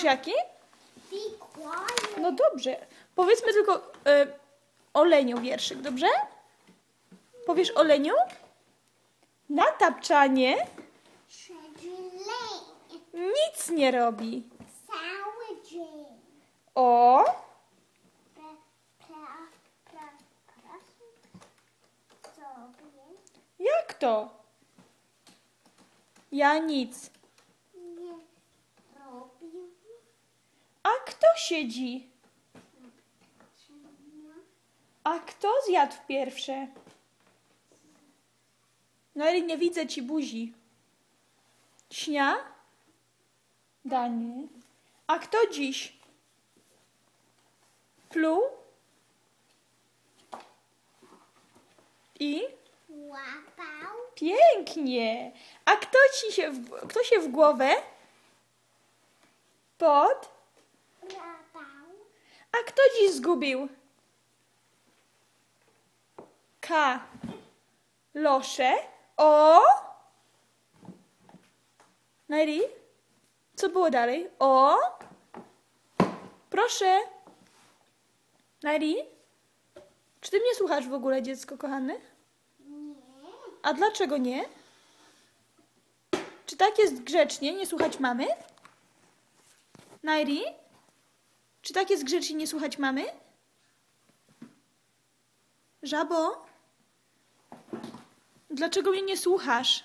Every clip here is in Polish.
Wiesz jaki? No dobrze. Powiedzmy tylko e, Oleniu wierszyk, dobrze? Powiesz Oleniu? Na tapczanie nic nie robi. Sour Jane. O, jak to? Ja nic. nie robił. A kto siedzi? A kto zjadł pierwsze? No ale nie widzę ci buzi. Śnia? Danie. A kto dziś? Pluł? I? Łapał. Pięknie. A kto ci się w, kto się w głowę? Pod? Kto dziś zgubił? K. Losze. O. Nairi? Co było dalej? O. Proszę. Nairi? Czy ty mnie słuchasz w ogóle, dziecko kochane? Nie. A dlaczego nie? Czy tak jest grzecznie nie słuchać mamy? Nairi? Czy tak jest grzecznie nie słuchać mamy? Żabo? Dlaczego mnie nie słuchasz?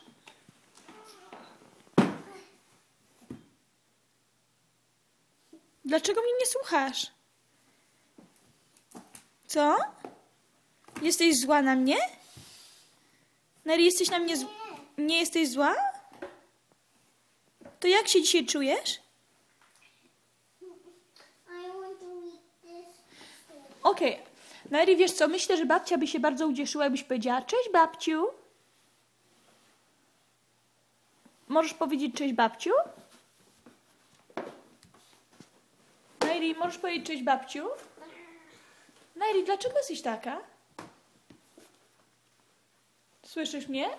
Dlaczego mnie nie słuchasz? Co? Jesteś zła na mnie? Neri, jesteś na mnie z... Nie jesteś zła? To jak się dzisiaj czujesz? I want to eat this. Okej. Neri, wiesz co? Myślę, że babcia by się bardzo ucieszyła, jakbyś powiedziała Cześć babciu. Możesz powiedzieć cześć babciu? Neri, możesz powiedzieć cześć babciu? Neri, dlaczego jesteś taka? Słyszysz mnie?